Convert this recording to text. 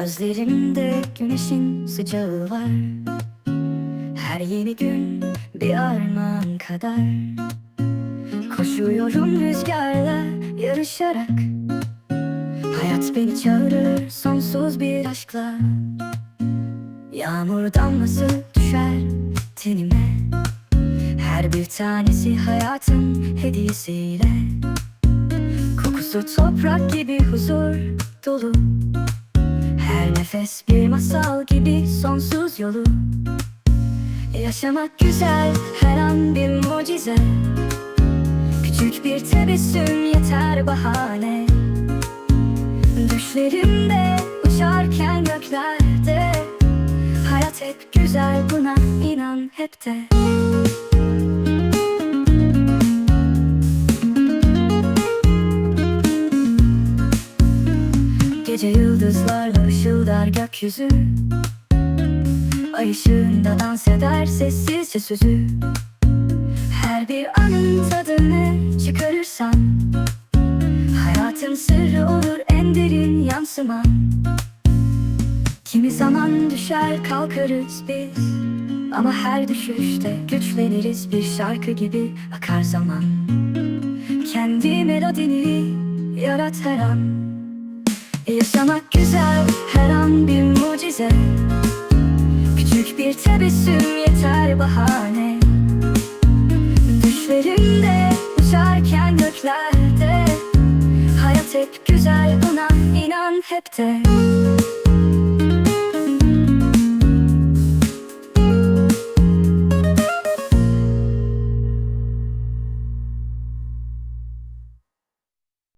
Gözlerimde güneşin sıcağı var. Her yeni gün bir armağan kadar. Koşuyorum rüzgarla yarışarak. Hayat beni çağırır sonsuz bir aşkla. Yağmur damlası düşer tenime. Her bir tanesi hayatın hediyesiyle. Kokusu toprak gibi huzur dolu Her nefes bir masal gibi sonsuz yolu. Yaşamak güzel her an bir mucize. Küçük bir tebessüm yeter bahane. Düşlerimde uçarken göklerde. Hayat hep güzel buna inan hep de. Gece yıldızlarla ışıldar gökyüzü. Ay ışığında dans eder sessizce sözü. Her bir anın tadını çıkarırsan Hayatın sırrı olur en derin yansıman. Kimi zaman düşer kalkarız biz Ama her düşüşte güçleniriz bir şarkı gibi akar zaman. Kendi melodini yarat her an Yaşamak güzel her an bir mucize. Küçük bir tebessüm yeter bahane. Düşlerimde uçarken göklerde. Hayat hep güzel buna inan hep de